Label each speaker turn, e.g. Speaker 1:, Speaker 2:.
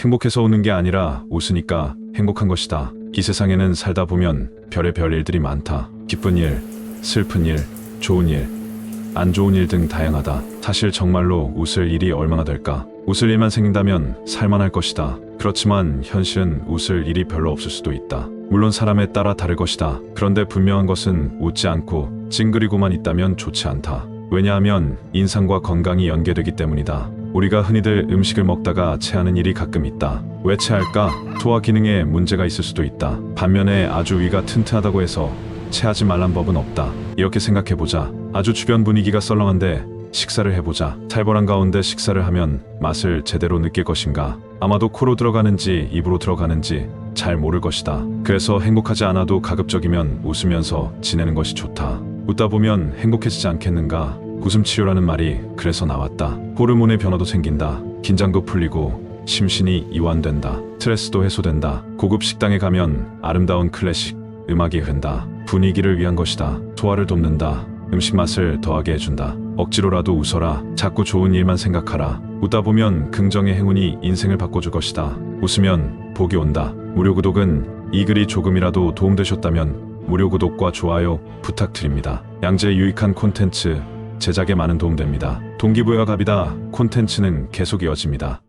Speaker 1: 행복해서 우는 게 아니라 웃으니까 행복한 것이다. 이 세상에는 살다 보면 별의별 일들이 많다. 기쁜 일, 슬픈 일, 좋은 일, 안 좋은 일 등 다양하다. 사실 정말로 웃을 일이 얼마나 될까? 웃을 일만 생긴다면 살만할 것이다. 그렇지만 현실은 웃을 일이 별로 없을 수도 있다. 물론 사람에 따라 다를 것이다. 그런데 분명한 것은 웃지 않고 찡그리고만 있다면 좋지 않다. 왜냐하면 인상과 건강이 연계되기 때문이다. 우리가 흔히들 음식을 먹다가 체하는 일이 가끔 있다. 왜 체할까? 소화 기능에 문제가 있을 수도 있다. 반면에 아주 위가 튼튼하다고 해서 체하지 말란 법은 없다. 이렇게 생각해보자. 아주 주변 분위기가 썰렁한데 식사를 해보자. 살벌한 가운데 식사를 하면 맛을 제대로 느낄 것인가? 아마도 코로 들어가는지 입으로 들어가는지 잘 모를 것이다. 그래서 행복하지 않아도 가급적이면 웃으면서 지내는 것이 좋다. 웃다 보면 행복해지지 않겠는가? 웃음 치료라는 말이 그래서 나왔다. 호르몬의 변화도 생긴다. 긴장도 풀리고 심신이 이완된다. 스트레스도 해소된다. 고급 식당에 가면 아름다운 클래식 음악이 흐른다. 분위기를 위한 것이다. 소화를 돕는다. 음식 맛을 더하게 해준다. 억지로라도 웃어라. 자꾸 좋은 일만 생각하라. 웃다 보면 긍정의 행운이 인생을 바꿔줄 것이다. 웃으면 복이 온다. 무료 구독은 이 글이 조금이라도 도움되셨다면 무료 구독과 좋아요 부탁드립니다. 양재 유익한 콘텐츠 제작에 많은 도움됩니다. 동기부여가 갑이다. 콘텐츠는 계속 이어집니다.